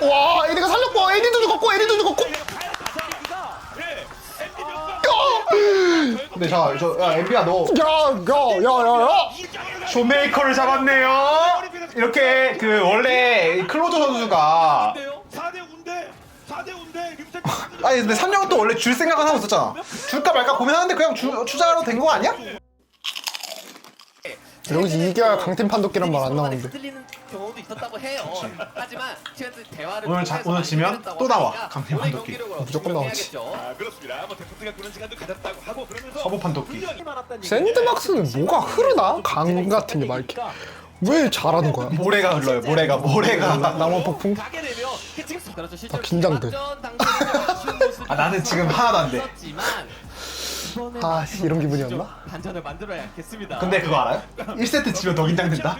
와 에디가 살렸고 에디도 죽었고 에디도 죽었고! 근데 자, 저, 야, 엠비야, 너. 야야야야야 쇼메이커를 잡았네요. 이렇게 그 원래 클로저 선수가 4대 운대. 4대 운대. 립셋. 아니 근데 3년은 또 원래 줄 생각은 하고 있었잖아. 줄까 말까 고민하는데 그냥 주, 주자로 된 거 아니야? 여기서 이겨야 강팀 판독기란 말 안 나오는데 흔들리는 경우도 있었다고 해요. 하지만 최근 대화를 오늘 자- 통해서 오늘 지면 해냈다고 또 나와, 하니까 강팀 오늘 판독기. 경기력으로 무조건 나오지. 해야겠죠. 아 그렇습니다. 뭐 데프트가 그런 시간도 가졌다고 하고 그러면서 서브 판독기. 샌드박스는 뭐가 흐르나? 강 같은 게 막 이렇게 왜 잘하는 거야? 모래가 흘러요. 모래가 모래가. 낭만 폭풍? 가게 되면 지금 그렇죠. 실제로 아, 긴장돼. 개막전 당시에는 좀 아쉬운 모습이 아, 나는 지금 하나도 안 돼. 있었지만 아, 씨, 이런 기분이었나? 좀 반전을 만들어야겠습니다. 근데 그거 알아요? 1세트 지면 더 긴장된다.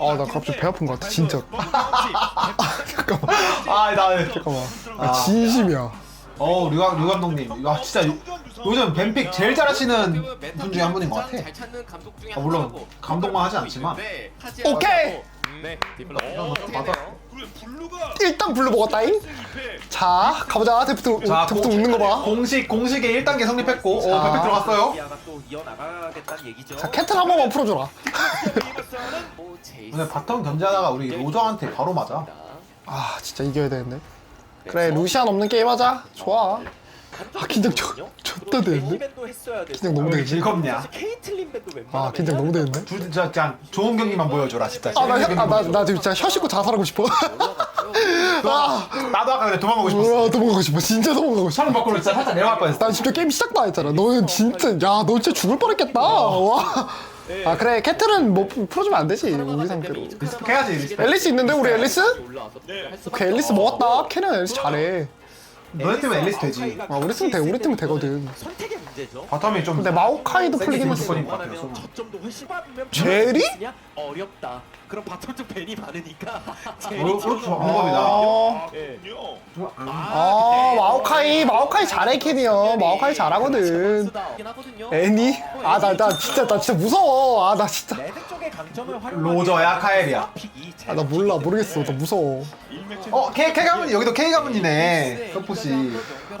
아 나 갑자기 배 아픈 거 같아 진짜 아 잠깐만 아, 나 잠깐만 아 진심이야 어, 류, 류 감독님. 아, 진짜 요- 요즘 뱀픽 제일 잘하시는 분 중에 한 분인 것 같아. 아, 물론 감독만 하지 않지만. 오케이! 않았다고. 네, 디플로. 어, 맞아. 일단 블루 먹었다잉? 자 가보자. 데프트 자, 데프트 공- 웃는 거 봐. 공식 공식의 1단계 성립했고, 자. 어, 들어갔어요. 이아가 또 이어나가겠다는 얘기죠. 자 캐틀 한 번만 풀어줘라. 뭐 제이스. 오늘 바텀 견제하다가 우리 로저한테 바로 맞아. 아 진짜 이겨야 되는데. 그래 루시안 없는 게임 하자. 좋아 아 긴장 저 졌다 되는데. 긴장 너무 왜 되지 즐겁냐? 케이틀린 밴도 웬만하면 아 긴장 너무 되는데 둘 진짜 그냥 좋은 경기만 보여줘라 진짜. 아나나 지금 진짜 혀 씻고 자살하고 싶어 아 나도 아까 그래 도망가고 싶었어. 우와 도망가고 싶어 진짜 도망가고 싶어 사람 밖으로 진짜 살짝 내려갈 뻔했어. 난 진짜 게임 시작도 안 했잖아 너는 진짜 야 너 진짜 죽을 뻔했겠다 와. 아 그래 캐틀은 뭐 풀- 풀어주면 안 되지 우리 상태로 리스펙 해야지. 리스펙. 앨리스 있는데 우리 앨리스? 수밖에 오케이 앨리스. 먹었다 캐는 앨리스 잘해 너네 팀은 앨리스 되지. 아 우리 팀은 돼 우리 팀은 되거든 선택의 문제죠. 바텀이 좀 근데 마오카이도 세게 풀리긴 했어 조건인 것 같아요. 원하면. 저점도 훨씬 빠르면 제리? 있으냐? 어렵다. 그럼 바텀 쪽 벤이 많으니까 제리 어, 그렇죠. 쪽으로 방법이다. 아, 예. 아 마오카이 마오카이 잘해 캐니어 마오카이 잘하거든 애니? 아 나 나 진짜 나 진짜 무서워 아 나 진짜 강점을 활용. 로저야 카엘이야. 아나 몰라 모르겠어 나 무서워 어 K K 가문 여기도 K 가문이네. 서포시.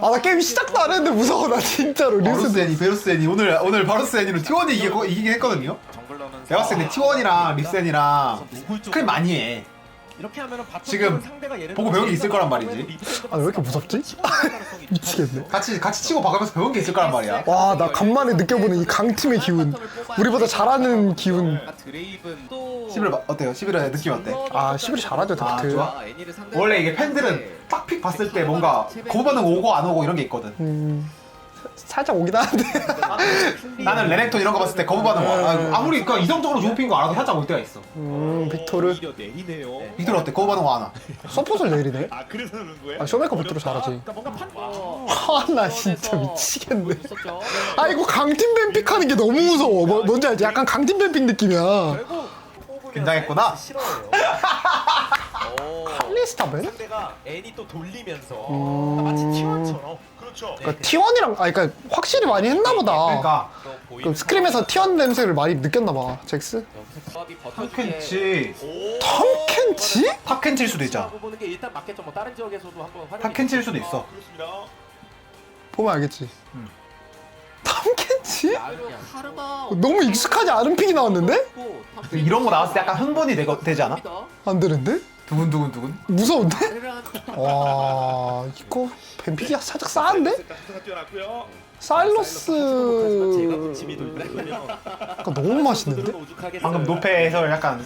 아 나 게임 시작도 안 했는데 무서워 나 진짜로 바루스 리스 애니, 베루스 애니 오늘 오늘 바루스 애니로 T1이 이기고 이기긴 했거든요. 내가 봤을 때 T1이랑 립스 애니랑 클 많이 해. 이렇게 하면은 지금 상대가 예를 보고 배운 게 있을 거란 말이지. 아 왜 이렇게 무섭지? 미치겠네 같이 같이 치고 박으면서 배운 게 있을 거란 말이야. 와 나 간만에 느껴보는 이 강팀의 기운 우리보다 잘하는 기운 11월 어때요? 11월 느낌 어때? 아 시브리 잘하죠 아, 좋아. 애니를 상대로 원래 이게 팬들은 딱 픽 봤을 때 뭔가 그 반응 오고 안 오고 이런 게 있거든. 음 살짝 오긴 하는데 나는 레넥톤 이런 거 봤을 때 거부 반응 와. 아, 아무리 그 이성적으로 좋은 픽인 거 알아도 살짝 올 때가 있어. 음 빅토르 오히려 내리네요. 빅토르 어때? 거부 반응 와나? 서폿을 내리네 아 그래서 그런 거예요? 아 쇼메이커 빅토르 잘하지 그러니까 뭔가 판 아나 진짜 미치겠네 있었죠. 아 이거 강팀 뱀픽 하는 게 너무 무서워 뭐, 뭔지 알지? 약간 강팀 뱀픽 느낌이야 결국 긴장했구나. 싫어요. 어, 칼리스타 뱀? 상대가 애니 또 돌리면서 음. 마치 T1처럼 그렇죠. 그러니까 T1이랑 아 그러니까 확실히 많이 했나 보다 그러니까 그 스크림에서 T1 냄새를 많이 느꼈나 봐 잭스 탑켄치 텀켄치? 탑켄치일 수도 있잖아. 탑켄치일 수도 있어. 보면 알겠지 음. 텀켄치? 하르마 너무 익숙하지 않은 픽이 나왔는데? 이런 거 나왔을 때 약간 흥분이 되거, 되지 않아? 안 되는데? 두근두근두근. 무서운데? 와 이거 뱀픽이 살짝 싸한데? 뛰어났고요. 사일러스 부침이 돌면 아까 너무 맛있는데? 방금 노페에서 약간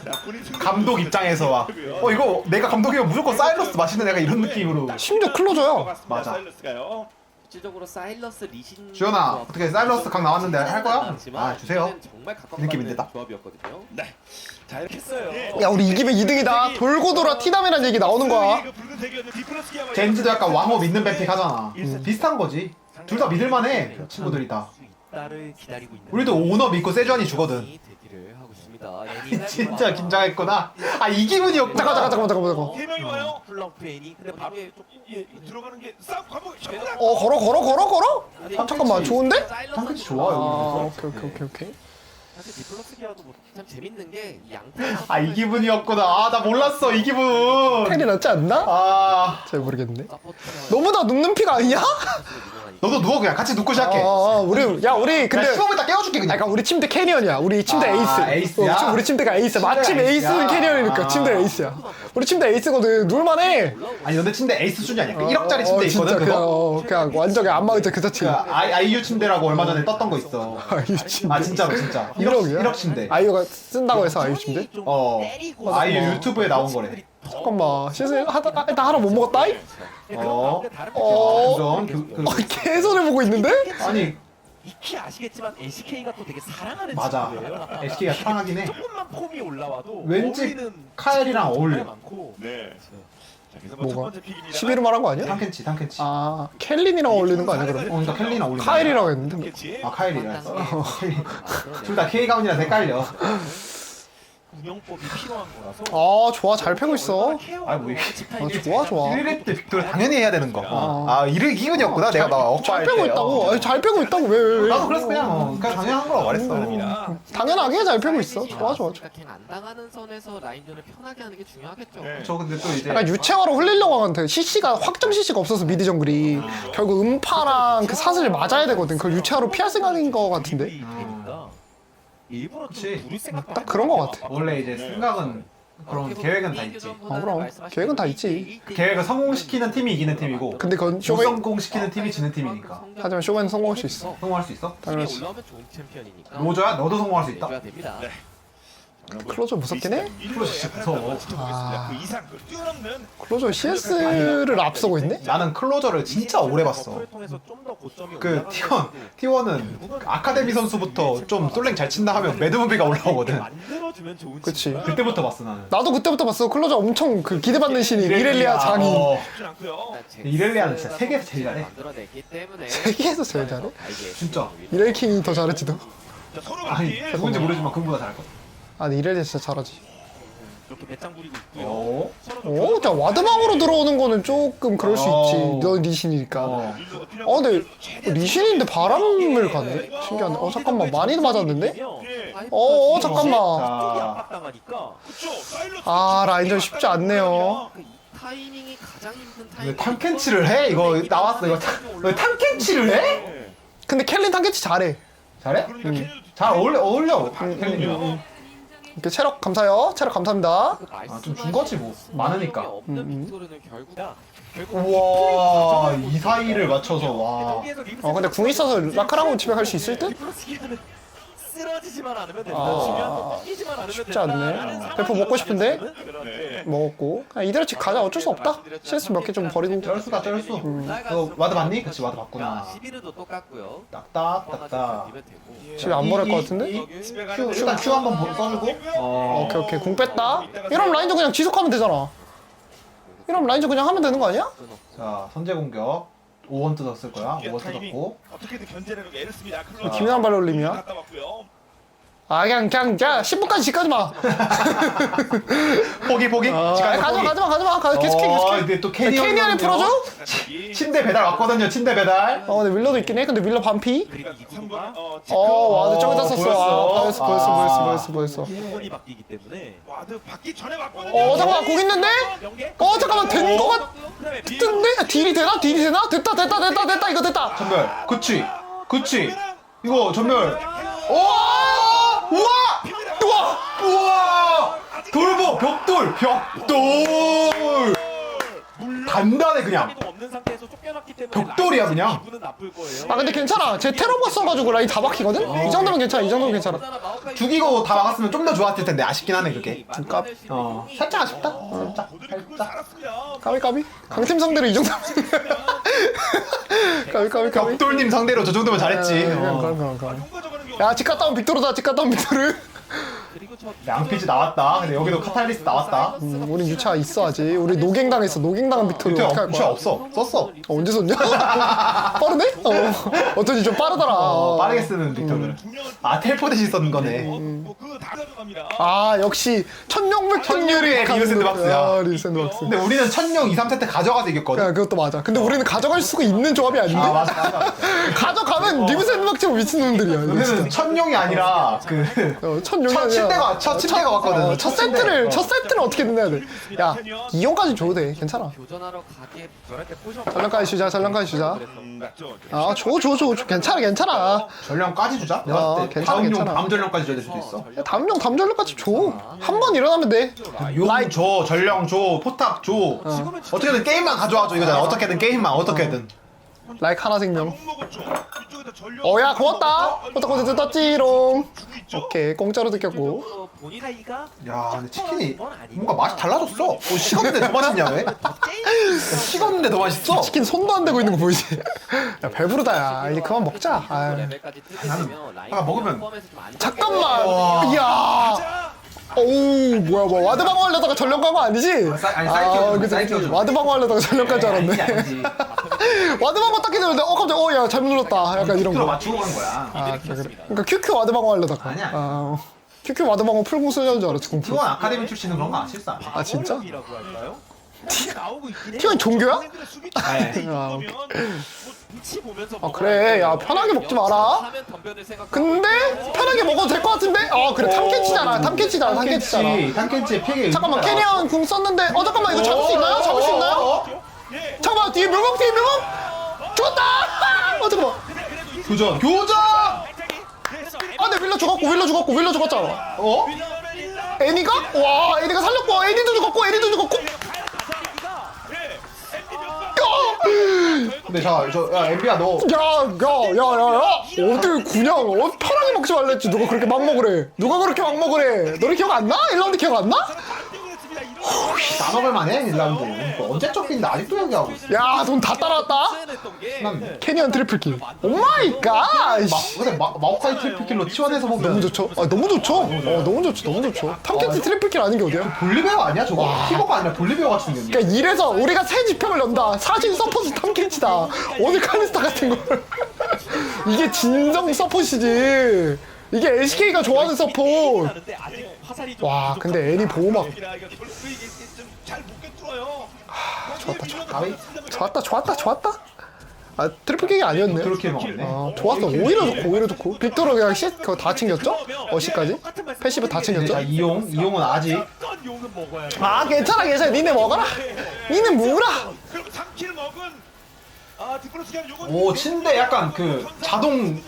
감독 입장에서 막, 어 이거 내가 감독이면 무조건 사일러스 맛있는 애가 이런 느낌으로. 심지어 클로저야 맞아. 사일러스가요. 실질적으로 사일러스 리신 주연아, 어떻게 사일러스 각 나왔는데 할 거야? 아, 주세요. 정말 느낌인데, 딱. 조합이었거든요. 네. 자 이렇게 했어요. 야 우리 이기면 2등이다 돌고 돌아 티담이라는 얘기 나오는 거야 그 젠지도 약간 왕호 믿는 뱀픽 하잖아. 비슷한 거지. 둘 다 믿을만해. 친구들이 다. 나를 기다리고 있는 우리도 오너 믿고 세주안이 주거든. 대기를 하고 있습니다. 진짜 긴장했구나. 아 이 기분이었구나. 잠깐 잠깐 잠깐 잠깐 잠깐 세 명이 와요. 플러프 애니 근데 바로 좀 예, 들어가는 게 싸움 과목 접근한. 어 걸어 걸어 걸어 걸어? 아 잠깐만 좋은데? 탐켄치 아 좋아요. 오케이 오케이 오케이 오케이 사실 디플러스 기아도 뭐참 재밌는 게 양팀 아이 기분이었구나 아 나 몰랐어 이 기분 팬이 낫지 않나? 아 잘 모르겠네. 서포트가 너무 다 눕는 피가 아니야? 너도 누워 그냥 같이 눕고 시작해 어, 어, 우리 야 우리 근데 근데 수업을 다 깨워줄게 그냥 약간 우리 침대 캐니언이야. 우리 침대 아, 에이스. 에이스야? 어, 우리 침대가. 침대가 마침? 에이스는 캐니언이니까 아. 침대 에이스야. 우리 침대 에이스거든. 놀만해. 아니 근데 침대 에이스 순위 아니야 어, 1억짜리 어, 침대 진짜 있거든 그냥, 그거 어, 그냥 완전히 안마 의자 그 자체. 그 아이, 아이유 침대라고 얼마 전에 떴던 거 있어 아이유 침대. 아 진짜로 진짜 1억, 1억이야? 1억 침대 아이유가 쓴다고 해서 아이유 침대? 어 아이유 유튜브에 나온 거래 잠깐만 시즌 하다 아, 일단 하나 못 먹었다. 이? 어. 어. 그런 그, 그, 어, 개선을 보고 있는데? 아니 익히 아시겠지만 LCK가 또 되게 사랑하는 맞아 친구예요. SK가 사랑하긴 해 조금만 폼이 올라와도 왠지 카엘이랑 어울려. 많고 네. 자, 그래서 뭐첫 뭐가? 번째 픽입니다. 11로 말한 거 아니야? 탐켄치 어아 켈린이랑 어울리는 거 아니야 그러면? 그러니까 켈리랑 어울린다 카일이라고 했는데 뭐. 아 카일이라 했어 둘다 K 가운이라 헷갈려 운영법이 필요한 거라서 아 좋아 잘 패고 있어. 아, 뭐 이게- 아, 좋아 좋아. 1렙 때 빅토리 당연히 해야 되는 거. 어. 아, 기분이었구나. 내가 막잘 억파할 빼고 때. 있다고. 어. 아니, 잘 빼고 있다고 왜? 왜, 왜. 나도 그래서 그냥 어, 그냥 당연한 거라고 말했어. 아, 당연하게 잘 빼고 있어. 좋아 좋아. 좋아. 안 당하는 선에서 라인전을 편하게 하는 게 중요하겠죠. 네. 저 근데 또 이제 약간 유채화로 흘리려고 하는데 CC가 확정 CC가 없어서 미드 정글이 결국 음파랑 그 사슬을 맞아야 되거든. 그걸 유채화로 피할 생각인 거 같은데. 되니까 일부러. 부릴 생각도 딱 그런 거 같아. 원래 이제 생각은 그런 계획은 다 있지. 아, 그럼. 계획은 다 있지. 그 계획을 성공시키는 팀이 이기는 팀이고 근데 그건 쇼웨 불성공시키는 팀이 지는 팀이니까. 하지만 쇼웨는 성공할 수 있어. 성공할 수 있어? 당연하지. 올라오면 좋은 챔피언이니까. 로저야 너도 성공할 수 있다. 됩니다. 네. 클로저 무섭긴 해? 클로저 진짜 무서워. 아. 그 이상 그 뛰어넘는 클로저 CS를 앞서고 있네? 나는 클로저를 진짜 오래 봤어. 그 T1 T1은 아카데미 선수부터 좀 솔랭 잘 친다 하면 매드무비가 올라오거든. 그치. 그때부터 봤어 나는. 나도 그때부터 봤어. 클로저 엄청 그 기대받는 신이 이렐리아 장이. 어. 이렐리아는 진짜 세계에서 제일 잘해. 세계에서 제일 잘해? 진짜. 이렐킹이 더 잘했지도. 아니 누군지 모르지만 그보다 잘할 거야. 아 니 이렐리아 진짜 잘하지. 이렇게 배짱 부리고 있고요. 어. 서로 좀 어, 자 와드망으로 들어오는 거는 조금 그럴 수 어. 있지. 넌 리신이니까. 어. 어, 근데 최대한 리신인데 바람을 가네? 신기하네. 어, 잠깐만. 많이 맞았는데? 예. 어, 어, 잠깐만. 쪽이 자, 압박당하니까 아, 라인전 쉽지 않네요. 그 타이밍이 가장 힘든 왜 타이밍. 탐켄치를 해? 이거 나왔어 이거. 탐- 왜 탐켄치를 해? 예. 근데 켈린 탄캐치 잘해. 잘해? 그러니까 걔네도 잘 어울려 어울려. 음, 요 이렇게 체력 감사요. 체력 감사합니다. 그 아, 좀준 거지, 뭐. 많으니까. 없는 음, 음. 빅토르는 결국 야, 결국 우와 이 사이를 맞춰서 와. 어, 근데 궁 있어서 라카라고 집에 갈 수 있을 듯? 쓰러지지만 않으면 된다. 아, 중요한 건 꺾이지만 않으면 쉽지 된다. 않네. 대포 먹고 싶은데? 네. 먹었고. 그냥 이대로 집 가자. 어쩔 수 없다. CS 몇 개 좀 버리고. 쩔수다 쩔수. 음. 너 와드 봤니? 그치 와드 봤구나. 11도 똑같고요. 딱딱 딱딱. 되면 되고. 집에 안 버릴 것 같은데? 큐 일단 큐 한번 보- 써주고. 어. 오케이, 오케이. 궁 뺐다. 이러면 라인전 그냥 지속하면 되잖아. 이러면 라인전 그냥 하면 되는 거 아니야? 자 선제 공격. 5원 뜯었을 거야. 뒤에 5원 타이밍. 뜯었고. 어떻게든 견제하는 애를 씁니다. 어, 김연한 발올림이야? 갔다 왔고요. 아, 그냥, 그냥, 야, 10분까지 집 가지 마. 포기 포기. 아, 시간 가지 마. 가지 마, 가지 마. 가, 계속해, 어, 계속해. 근데 또 야, 캐니언. 캐니언에 풀어줘? 여기 침대 배달 왔거든요. 침대 배달. 어, 근데 윌러도 있긴 해. 근데 윌러 반피. 그리고 이 구도가 3번 어, 어, 와드 저기다 어, 썼어. 보였어. 아, 보였어, 보였어, 보였어, 보였어, 보였어. 공원이 바뀌기 때문에 와드 받기 전에 왔거든요. 어, 잠깐만, 공 있는데? 어, 잠깐만, 된 거 그다음에 비 같은데? 아, 딜이 되나? 딜이 되나? 됐다, 됐다, 됐다, 됐다, 이거 됐다. 전멸. 그치. 그치. 이거 전멸. 우와! 우와! 우와! 우와! 돌보 벽돌 벽돌 단단해 그냥 도 없는 상태에서 쫓겨났기 때문에 벽돌이야, 그냥. 기분은 나쁠 거예요. 아, 근데 괜찮아. 제 테러버 써가지고 라인 다 막히거든? 이 정도면 괜찮아, 이 정도면 괜찮아. 죽이고 다 막았으면 좀 더 좋았을 텐데 아쉽긴 하네 그게 깝. 어 살짝 아쉽다 살짝 살짝. 까비, 까비. 강팀 상대로 이 정도면. 까비, 까비, 까비. 벽돌님 상대로 저 정도면 잘했지 아, 그럼, 어. 그럼, 그럼, 그럼. 야, 집 갔다 온 빅토르다, 집 갔다 온 빅토르. 양피지 나왔다. 근데 여기도 카탈리스 나왔다. 음, 우린 유차 있어야지. 우리 노갱 당했어. 노갱 당한 빅토르 밑에 어떻게 할 없, 거야? 없어. 썼어. 어, 언제 썼냐? 빠르네? 어. 어쩐지 좀 빠르더라. 어, 빠르게 쓰는 빅토르. 아 텔포대시 썼는 거네. 뭐그다 가져갑니다. 아 역시 천룡백 천유리의 리브 샌드박스야. 아, 리브 샌드박스. 근데 우리는 천룡 2, 3세트 가져가서 이겼거든. 야 그것도 맞아. 근데 우리는 가져갈 수가 있는 조합이 아닌데? 아 맞아 맞아. 가져가면 리브 샌드박스가 미친놈들이야. 우리는 천룡이 아니라 그 어, 천룡이 첫 아니라 첫 침대가 왔거든. 어, 첫 세트를 어. 첫 세트를 어떻게든 해야 돼. 야 이용까지 줘도 돼. 괜찮아. 교전하러 전령까지 주자. 전령까지 주자. 아, 줘, 줘, 줘, 줘. 괜찮아, 괜찮아. 전령까지 주자. 내가 어, 봤을 때 괜찮아, 다음 용 괜찮아. 다음 전령까지 줘야 될 수도 있어. 담용 담전력까지 줘. 한 번 일어나면 돼. 용 줘, 전령 줘, 포탑 줘. 어떻게든 게임만 가져와줘 이거잖아. 어떻게든 게임만 어떻게든. 라이크 하나 생명. 못 먹었죠. 이쪽에다 전력. 어, 야, 고맙다. 고맙다, 고맙다, 떴지롱. 오케이, 공짜로 듣겼고. 어, 야, 근데 치킨이 뭔가 맛이 달라졌어. 어, 식었는데 더 맛있냐 왜? 식었는데 더 맛있어. 치킨 손도 안 대고 있는 거 보이지? 야, 배부르다, 야. 이제 그만 먹자. 아유. 아까 먹으면 잠깐만. 와. 이야. 오우, 뭐야, 뭐야. 와드 방어 하려다가 전령 간거 아니지? 사- 아니, 사이키오 그치. 좀. 와드 방어 하려다가 전령 간줄 알았네. 아니지, 아니지. 와드 방어 딱 기다렸는데, 어, 갑자기, 어, 야, 잘못 눌렀다. 약간 이런 로 거. 맞추고 간 거야. 아, 그래, 그래. 그러니까 QQ 와드 방어 하려다가. 아니야. 아, QQ 와드 방어 풀공 쓰려는 줄 알았지, 공풀. T1 아카데미 출신은 그런 거안 실사. 아, 진짜? 이라고 할까요? 나오고 있긴 해요. 티원 종교야? 상대들의 수비 네. 아, 눈치 보면서 아, 그래. 야, 편하게 먹지 마라. 근데 편하게 먹어도 될 것 같은데? 아 그래 탐캐치잖아 탐캐치잖아 탐캐치잖아 탐켄치 픽이. 잠깐만 캐니언 궁 썼는데 어 잠깐만 이거 잡을 수 있나요? 잡을 수 있나요? 예. 잠깐만 뒤에 묘목 뒤에 묘목 죽었다 어 잠깐만 교전. 교전. 아 근데 윌러 죽었고 윌러 죽었고 윌러 죽었잖아 어? 애니가? 와 애니가 살렸고 애니도 죽었고 애니도 죽었고 근데 자, 저 야, 엠비야 너 야야야야야 어딜 그냥 어, 편하게 먹지 말랬지 누가 그렇게 막 먹으래 누가 그렇게 막 먹으래 너네 기억 안 나? 1라운드 기억 안 나? 나눠볼 만해 1라운드. 언제 쫓긴데 아직도 얘기하고 있어. 야 돈 다 따라왔다 난 캐니언 트리플킬 오 마이 갓 마, 근데 마, 마오카이 트리플킬로 T1에서 보면 너무 좋죠? 아 너무 좋죠? 어 너무 좋죠 너무 좋죠 탐캐치 트리플킬 아닌 게 어디야? 볼리베어 아니야 저거? 티버가 아니라 볼리베어 같이 생겼네. 그러니까 이래서 우리가 새 지평을 연다 사실 서포트 탐캐치다 오늘 카니스타 같은 걸 이게 진정 서폿이지 이게 LCK가 좋아하는 좀와 근데 애니 보호막. 좋았다 좋았다 가위? 좋았다 좋았다 좋았다 아 트리플 킥이 아니었네 그렇게 먹었네. 아 좋았어 오히려 좋고 오히려 좋고 빅토르 그냥 시 그거 다 챙겼죠? 어시까지? 패시브 다자 챙겼죠? 이용 이용은 아직. 아 괜찮아 괜찮아 니네 먹어라 니네 무라 그럼 3킬 먹은 아 디플러스 기한 요건 오 침대 약간 그 자동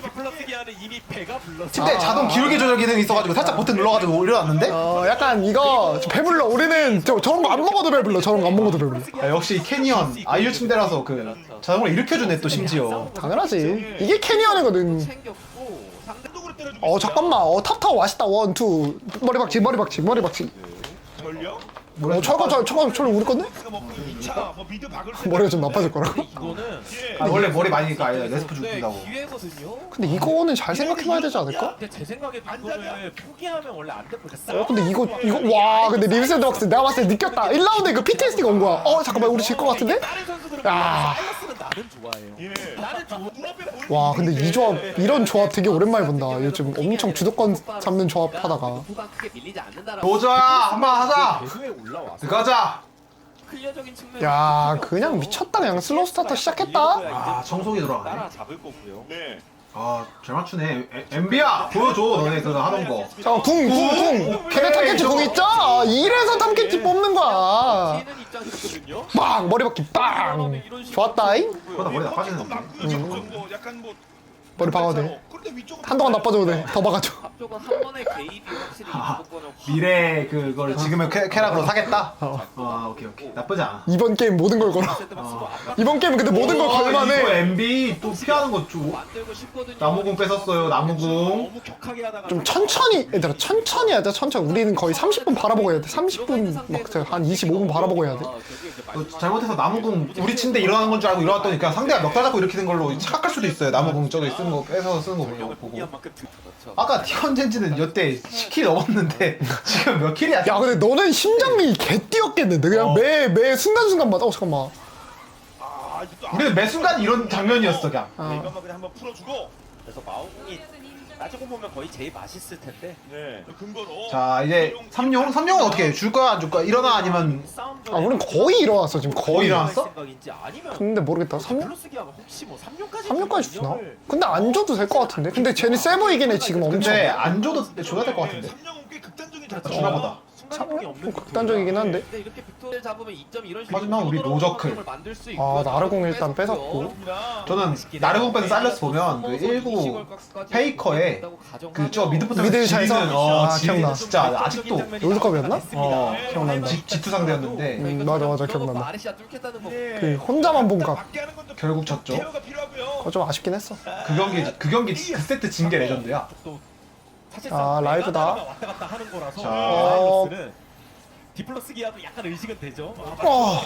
배가 불렀어. 침대 아. 자동 기울기 조절 기능이 있어가지고 살짝 버튼 눌러가지고 올려놨는데? 어 약간 이거 좀 배불러. 우리는 저, 저런 거 안 먹어도 배불러. 저런 거 안 먹어도 배불러. 아, 역시 캐니언 아이유 침대라서 그 자동으로 일으켜주네 또 심지어. 당연하지. 이게 캐니언이거든. 챙겼고 상대 어 잠깐만. 어 탑타워 맛있다. 원 투. 머리 박치 머리 박치 머리 박치. 전력 어 철거 철 철거 철 우리 건데? 가 먹고 2차 뭐 박을 수 머리가 좀 나빠질 거라고? 이거는 예. 아, 원래 머리 많이 니까 아예 레스프 네, 죽는다고 기회거든요. 근데 이거는 잘 생각해봐야 되지 않을까? 근데 제 생각에도 이거를 포기하면 원래 안 같아. 어 근데 이거 이거 와 근데 리브샌드 박스 내가 봤을 때 느꼈다 1라운드에 그 PTSD가 온 거야 어 잠깐만 우리 질 것 같은데? 다른 선수들은 나는 좋아해요. 예. 와 근데 이 조합 이런 조합 되게 오랜만에 본다 요즘 엄청 주도권 잡는 조합 하다가 후반 크게 밀리지 않는다라고 보자 한번 하자 올라와서 들어가자 클리어적인 측면. 야 그냥 미쳤다 그냥 슬로우 스타터 시작했다 아 청소기 돌아가네 따라 잡을 거고요. 네. 아잘 맞추네. 에- 엠비야 보여줘 너네 그거 하던 거. 잠깐 궁궁 궁 걔네 탐캐치 궁 있죠? 아, 이래서 탐캐치 뽑는 거야. 입장이거든요. 빵 머리 박기 빵. 좋았다잉? 그러다 머리 나빠지는데. 뭐 약간 뭐 머리 박아도 돼. 그런데 위쪽은 한동안 나빠져도 돼 더 박아줘. 앞쪽은 한 번의 개입이 확실히 아, 확 미래 그걸 지금의 캐, 캐락으로 사겠다. 아 오케이 오케이. 나쁘지 않아. 이번 게임 모든 걸 걸어. 이번 게임은 근데 모든 걸 어, 이거 걸만해. MB 또 피하는 만들고 싶거든요. 나무공 뺏었어요 나무공 너무 격하게 하다가 좀 천천히 얘들아 천천히 하자 천천히. 우리는 거의 30분 바라보고 해야 돼. 30분 막한 25분 바라보고 해야 돼. 아, 또 잘못해서 나무궁 우리 친데 일어나는 건 줄 알고 일어났더니 그냥 상대가 멱살 잡고 일으키는 걸로 착각할 수도 있어요. 나무궁 저기 쓰는 거 뺏어서 쓰는 거 보려고 보고. 그렇죠. 아까 티원젠지는 여태 10킬 넘었는데 지금 몇 킬이야? 야 근데 너는 심장이 개 뛰었겠는데 그냥 어. 매 매 순간순간마다 어 잠깐만 아, 이거 또 우리는 매 순간 이런 장면이었어 그냥. 아, 이것만 그냥 한번 풀어주고. 그래서 마오공이 따지고 보면 거의 제일 맛있을 텐데 네. 근거로. 자 이제 삼룡 삼룡은 어떻게 해? 줄 거야 안 줄 거야? 일어나 아니면 아 우린 거의 일어났어 지금 거의 일어났어? 생각인지 아니면 근데 모르겠다 삼 플러스 기아가 혹시 뭐 3룡까지 3력까지 주나? 근데 안 줘도 될 것 같은데 근데 쟤네 세 보이긴 해 지금 엄청 근데 안 줘도 줘야 될 것 같은데. 삼령은 꽤 극단적인 주나 작전이다. 보다. 없는 좀 극단적이긴 한데 근데 이렇게 빅토리를 잡으면 2점 이런 식으로 하지만 우리 노저클. 상황을 만들 수 아, 있고요. 나르공 일단 뺏었고. 저는 나르공 뺀 사일러스 보면 그19 페이커에 그저 미드부터 미드 잘 써? 어, 아, 기억나. 진짜 아직도 롤드컵이었나? 어 기억난다. 지, 지투 상대였는데 음, 맞아, 맞아, 기억난다. 아레시아 뚫겠다는 거. 네. 그 혼자만 본 각. 맞게 하는 건좀 결국 졌죠. 그거 좀 아쉽긴 했어 그 경기 그 경기 그 세트 진 게 레전드야. 아, 라이브다. 왔다 갔다 하는 거라서 자. 사일러스는 디플러스 기아도 약간 의식은 되죠. 어,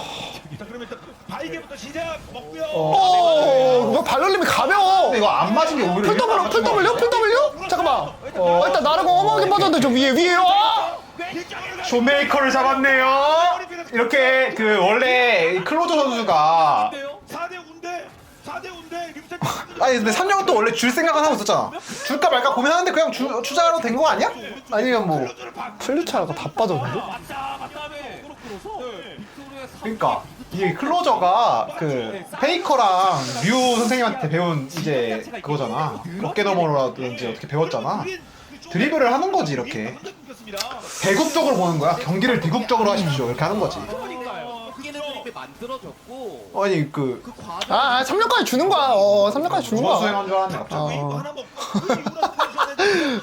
자, 그러면 일단 바이게부터 시작 먹고요. 어, 뭐 발놀림이 가벼워 근데 이거 안 맞은 게 오히려 풀 W 풀 W 풀 W 잠깐만 어 일단 나르공 어마하게 빠졌는데 저 위에 위에 아! 쇼메이커를 잡았네요. 이렇게 그 원래 클로저 선수가 4대 운대. 4대 운대. 립셋. 아니 근데 3년은 또 원래 줄 생각은 하고 있었잖아. 줄까 말까 고민하는데 그냥 주, 주자로 된 거 아니야? 아니면 뭐 플루차라가 다 빠졌는데? 그러니까 이게 클로저가 그 페이커랑 류 선생님한테 배운 이제 그거잖아. 어깨 너머로라든지 어떻게 배웠잖아. 드리블을 하는 거지 이렇게. 대국적으로 보는 거야. 경기를 대국적으로 하십시오. 이렇게 하는 거지. 만들어졌고 아니 그 그 과정 아, 아 3년까지 주는 거야 어 3년까지 주는 거야 수행한 줄 알았네 갑자기. 어. 하나 먹고 그 이후로 결국은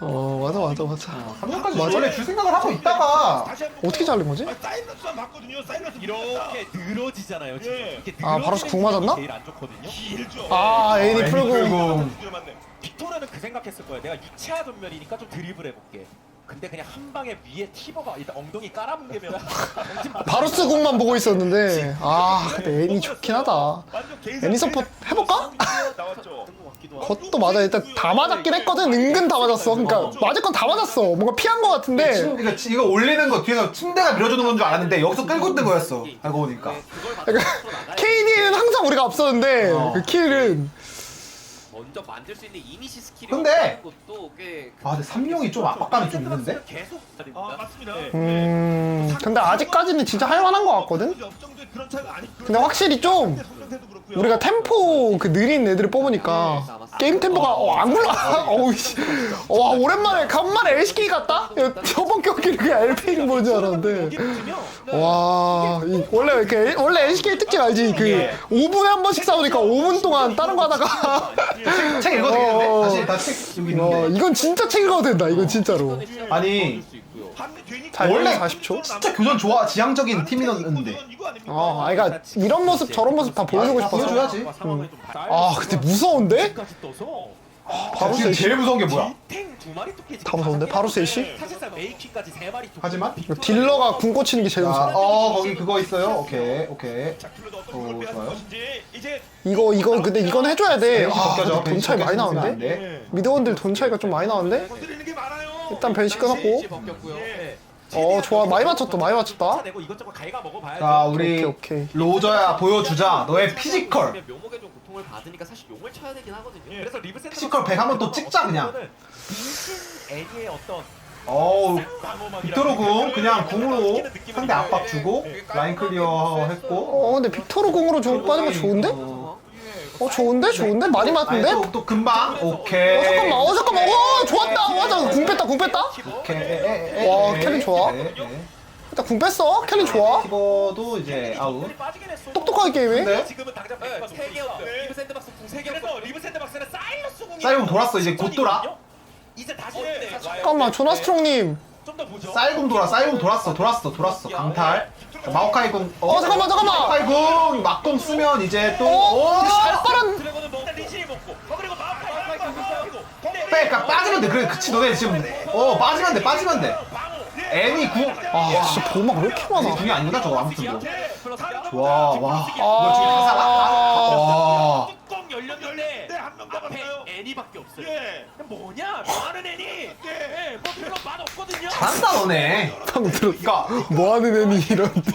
어 맞아 맞아 맞아 3년까지 원래 줄 생각을 하고 있다가 다시 한번 어떻게 잘린 거지? 아, 사이러스만 봤거든요. 사이러스 이렇게 늘어지잖아요. 지금. 예. 이렇게 아, 바로 궁 맞았나? 게 제일 안 좋거든요. 길죠. 아 애니 애니 풀고 풀고. 빅토르는 그 생각했을 거예요. 내가 2차 전멸이니까 좀 드리블 해볼게. 근데 그냥 한 방에 위에 티버가 일단 엉덩이 깔아뭉개면 바루스 궁만 보고 있었는데. 아 근데 애니 좋긴 하다. 애니 서포트 해볼까? 나왔죠. 그것도 맞아. 일단 다 맞았긴 했거든. 은근 다 맞았어. 그러니까 맞을 건 다 맞았어. 뭔가 피한 거 같은데. 침- 이거, 이거 올리는 거 뒤에서 침대가 밀어주는 건 줄 알았는데 여기서 끌고 있는 거였어. 알고 보니까. 그러니까 KD는 항상 우리가 앞서는데 어. 그 킬은 먼저 만들 수 있는 이니시 스킬이 근데- 없다는 것도 꽤 아 근데 삼룡이 좀 압박감이 좀 있는데? 계속 아 기다립니다. 맞습니다. 음 근데 아직까지는 진짜 할만한 거 같거든. 근데 확실히 좀 그렇고요. 우리가 템포 그 느린 애들을 뽑으니까 게임 템포가 어, 안 굴러 어우 씨. 와 오랜만에 간만에 LCK 같다? 야, 저번 경기는 그냥 LP를 보는 줄 알았는데. 와 이, 원래 이렇게 원래 LCK 특징 알지? 그 5분에 한 번씩 싸우니까 5분 동안 다른 거 하다가. 책 읽어도 되겠는데? 어. 다시 다시 책 여기 어, 있는데. 이건 진짜 책 읽어도 된다 이건 진짜로. 아니 원래 40초? 진짜 교전 좋아 지향적인 팀이었는데. 어 아니 그러니까 이런 모습 저런 모습 다 보여주고 다 싶어서 보여줘야지. 아 근데 무서운데? 까지 떠서 바로 지금 세시 제일 무서운 게 뭐야? 다 무서운데? 바로 토끼. 하지만 딜러가 궁 꽂히는 게 제일 자, 무서워 어 거기 그거 있어요. 오케이 오케이. 어떤 어, 좋아요. 이거 이거 근데 이건 해줘야 돼. 벤시 아, 벗겨져. 근데 돈 차이 많이 나는데? 네. 미드원들 돈 차이가 좀 많이 나는데? 건드리는 게 많아요. 일단 벤시 끊었고. 벗겼고요. 예. 어 좋아 많이 맞췄다 많이 맞췄다. 내고 이것저것 갈가 먹어봐야죠. 자 우리 오케이, 오케이. 로저야 보여주자. 너의 피지컬. 묘목에 좀 고통을 받으니까 사실 용을 쳐야 되긴 하거든요. 예. 그래서 리브 센터 피지컬 100 한번 또 찍자, 그냥. 빈신 애니의 어떤 어우. 빅토르궁 그냥 궁으로 상대 압박 주고 라인 클리어 했고. 어 근데 빅토르 궁으로 좀 빠진 거 좋은데? 어, 어 좋은데? 좋은데? 많이 맞는데? 또, 또 금방 오케이. 어 잠깐만 어 잠깐만 어 좋았다 맞아 궁 뺐다 궁 뺐다 오케이. 에, 에, 에, 와, 에, 캘린 좋아. 네, 네. 일단 궁 뺐어 캘린 좋아 티버도 이제 아웃. 했어. 똑똑하게 게임해 네. 지금은 당장 네, 세 개였어요. 리브 샌드박스 궁세 그래서 개였어. 리브 샌드박스는 사일러스 궁이 사이공 돌았어, 이제 곧 돌아. 이제 다시 어, 네, 네. 잠깐만 조나스트롱님 좀더 보죠. 쌀궁 돌아, 쌀궁 돌았어, 돌았어, 돌았어. 강탈. 자, 마오카이 궁. 어, 잠깐만, 잠깐만. 마오카이 궁 막공 쓰면 이제 또. 어? 어? 잘 드래곤은 뭐 리신이 먹고 어 그리고 마우카이 마우카이 빼, 그러니까 빠지면 돼. 그래, 그치, 너네 지금. 어, 빠지면 돼, 빠지면 돼. 애니 궁. 아 진짜 보호막 왜 이렇게 많아 궁이 아니구나 저거 아무튼 뭐. 와 와. 아. 이거 지금 다 살아. 와. 앞에 남았어요. 애니밖에 없어요. 예. 뭐냐? 뭐하는 애니? 예, 뭐 별로 맛 없거든요. 잘한다 너네. 방금 들었어 그러니까 뭐하는 애니 이런데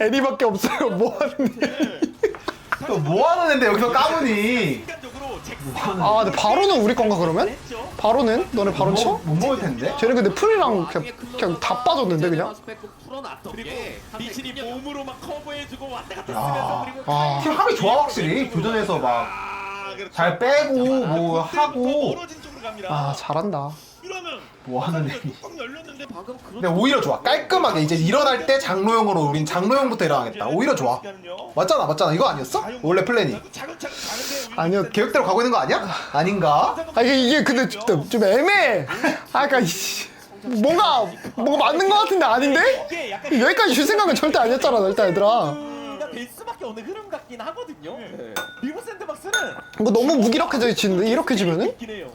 애니밖에 없어요 뭐 하는 애니 또 뭐 하는 애인데 여기서 까부니? 순간적으로 잭슨 아 근데 바로는 우리 건가 그러면? 했죠. 바로는? 너네 바로 쳐? 못 먹을 텐데. 쟤는 근데 풀이랑 그냥, 그냥 다 빠졌는데 그냥? 그리고 게 리신이 몸으로 막 커버해주고 왔다 갔다 야. 쓰면서 그리고 아. 팀 합이 좋아 확실히 교전에서 막 잘 아, 빼고 뭐 하고. 아 잘한다. 뭐 하는 그런 근데 오히려 좋아. 깔끔하게 이제 일어날 때 장로형으로 우린 장로형부터 일어나겠다. 오히려 좋아. 맞잖아 맞잖아. 이거 아니었어? 원래 플랜이. 아니요 계획대로 가고 있는 거 아니야? 아닌가? 아 이게, 이게 근데 좀, 좀 애매해. 아 그니까 이씨 뭔가 뭔가 맞는 거 같은데 아닌데? 여기까지 줄 생각은 절대 아니었잖아 일단 얘들아 수밖에 없는 흐름 같긴 하거든요. 네. 리브 샌드박스는 뭐 너무 무기력해져 지는데 이렇게 지면은? 있긴 해요.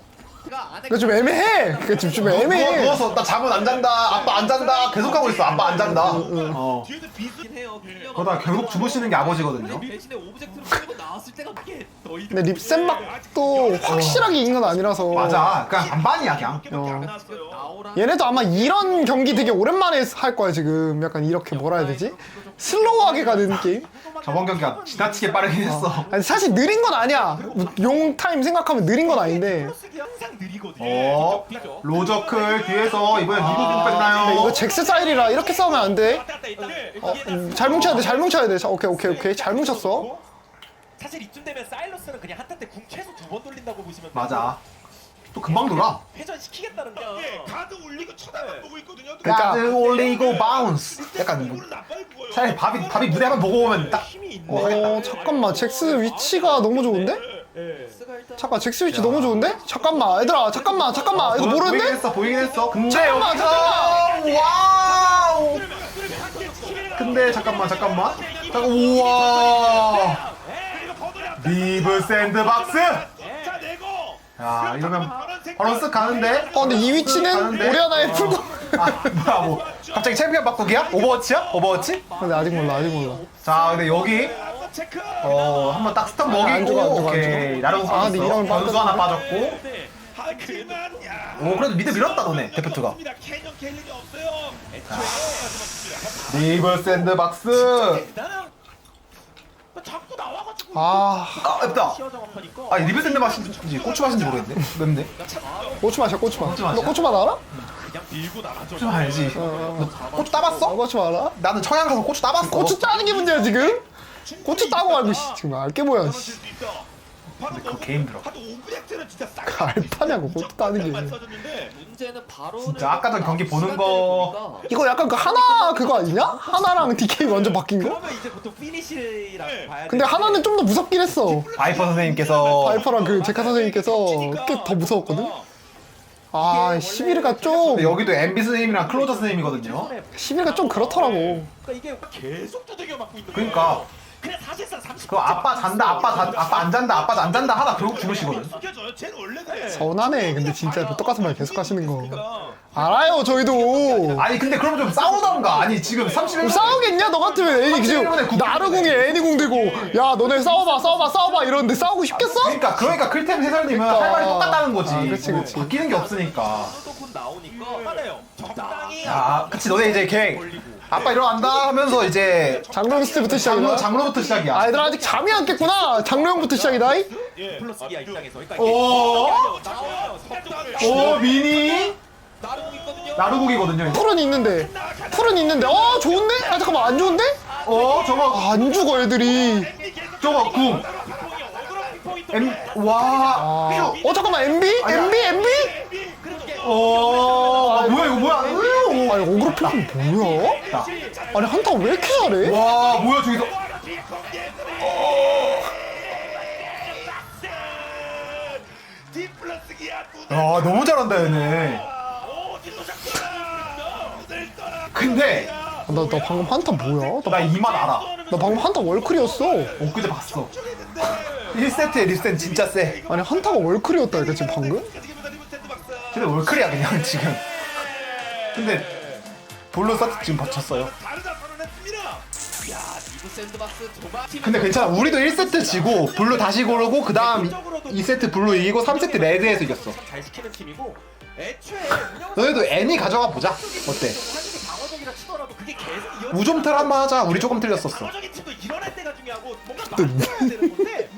안에 그좀 애매해. 그좀 좀 누워, 애매해. 누워서 나 잠은 안 잔다. 아빠 안 잔다. 계속 하고 있어. 아빠 안 잔다. 어. 해요. 그러다 결국 주무시는 게 아버지거든요. 대신에 오브젝트를 끌고 나왔을 때가 그게 너희 근데 립센박도 확실하게 이긴 건 아니라서. 맞아. 그냥 반반이야 그냥. 안 어. 나왔어요. 나오라. 얘네도 아마 이런 경기 되게 오랜만에 할 거야 지금. 약간 이렇게 뭐라 해야 되지? 슬로우하게 가는 게임? 저번 경기가 지나치게 빠르긴 했어. 아니 사실 느린 건 아니야. 용 타임 생각하면 느린 건 아닌데. 항상 느리거든요. 어 로저클 뒤에서 이번엔 근데 뺐나요? 이거 잭스 사일이라 이렇게 싸우면 안돼 왔다 갔다 있다. 어, 음, 잘 뭉쳐야 돼 잘 뭉쳐야 돼 자, 오케이 오케이 오케이 잘 뭉쳤어 사실 이쯤 되면 사일러스는 그냥 한타 때궁 최소 두 번 돌린다고 보시면. 맞아 또 금방 돌아 회전시키겠다는 거. 예, 가드 올리고 쳐다만 보고 있거든요. 그러니까- 가드 올리고 바운스 약간 뭐 안. 차라리 밥이 밥이 무대 한번 보고 오면 딱 힘이 있네. 어. 어 잠깐만 잭스 위치가 너무 좋은데? 예. 잠깐 잭스 위치 너무 좋은데? 잠깐만 얘들아 잠깐만 잠깐만 이거 보이- 보이긴 모르는데? 했어 보이긴 했어 근데 잠깐만, 여기서 와우 근데 잠깐만 잠깐만 잠깐 우와 리브 샌드박스 자 내고. 야 이러면 바로 쓱 가는데 어 근데 이 위치는 가는데? 오리아나의 풀고 아 뭐야 뭐 갑자기 챔피언 바꾸기야? 오버워치야? 오버워치? 근데 아직 몰라 아직 몰라 자 근데 여기 체크. 어 한번 딱 스턴 먹이고 안 죽어, 안 죽어, 안 오케이 죽어. 나르고 아, 근데 변수 하나 빠졌고 하지만 야. 오 그래도 미드 밀었다 너네 데프트가 없습니다. 캐년 캘린이 없어요. 리브 샌드박스 대단한. 자꾸 나와가지고. 아 아 맵다. 아 리브 샌드박스인지 고추 맛인지 모르겠네 맵네 고추 맛이야 고추 맛 고추? 너 고추 맛 알아? 그냥 밀고 나가죠. 고추 알지 어, 고추 어 따봤어? 고추 맛 알아? 나는 청양 가서 고추 따봤어 고추 짜는 게 문제야 지금? 고추 따고 말고 씨, 지금 알게 뭐야 씨. 근데 그거 개 힘들어. 하도 오브젝트는 진짜 싹. 그 알파냐고, 고추 따는 게. 써줬는데 문제는 바로 진짜 아까 전 경기 보는 거- 이거 약간 그 하나 그거 아니냐? 하나랑 DK 완전 바뀐 거? 그러면 이제 보통 피니시라고 네. 봐야. 근데 하나는 좀 더 무섭긴 했어 바이퍼 선생님께서 바이퍼랑 그 제카 선생님께서 꽤더 무서웠거든? 아 11가 좀 근데 여기도 MB 선생님이랑 클로저 선생님이거든요 11가 좀 그렇더라고 그러니까 이게 계속 두들겨 맞고 있는 그러니까. 거예요. 그냥 사실상 30. 그 아빠 잔다 아빠 잔 아빠 안 잔다 아빠 안 잔다 하다 결국 주무시거든 숨겨줘요. 쟤는 원래 그래. 서운하네 근데 진짜 똑같은 말 계속 하시는 거 그러니까. 알아요 저희도 아니 근데 그럼 좀 싸우던가 아니 지금 31 분 싸우겠냐 너 같으면 애니 지금 나르궁에 애니궁 들고 야 너네 싸워봐 싸워봐 싸워봐 이러는데 싸우고 싶겠어? 그러니까 그러니까 클템 해설님은 그러니까. 할 말이 똑같다는 거지 아, 그치, 그치. 뭐 바뀌는 게 없으니까 또곧 나오니까 빨라요. 적당히. 야 그치 너네 이제 계획 아빠 일어난다 하면서 이제 스트부터 장로 시작이다 장로부터 시작이야 아 얘들아 아직 잠이 안 깼구나 장로 형부터 시작이다 이? 예. 플러스 기아 입장에서. 그러니까 오. 오 미니. 나루국이거든요 이거. 풀은 있는데 풀은 있는데 어 좋은데? 아 잠깐만 안 좋은데? 어 저거 아, 안 죽어 애들이 저거 궁 M 와 아, 어 잠깐만 MB? MB? MB? 어, 아, 뭐야 이거 뭐야? 으유. 아니 어그로 필름 뭐야? 야, 아니 한타 왜 이렇게 잘해? 와 뭐야 저기서 디플러스기야. 야 너무 잘한다 얘네. 근데 아, 나, 나 방금 한타 뭐야? 나, 나 이 맛 알아. 나 방금 한타 월클이었어 엊그제 봤어. 1세트에 립센 진짜 세. 아니 한타가 월클이었다니까 지금 방금? 근데 월클이야 그냥 지금. 근데 블루 서트 지금 버텼어요. 다르다 선언했습니다. 야 리브 샌드박스 도마 팀 근데 괜찮아. 우리도 1세트 지고 블루 다시 고르고 그 다음 2세트 블루 이기고 3세트 레드에서 이겼어. 잘 시키는 팀이고 애초에 운영 너희도 애니 가져가 보자. 어때? 사실이 방어적이라 치더라도 그게 계속 이어지지 우좀 틀 않고 한번 하자. 우리 조금 틀렸었어. 방어적인 팀도 이뤄낼 때가 중요하고 뭔가 만들어야 되는 건데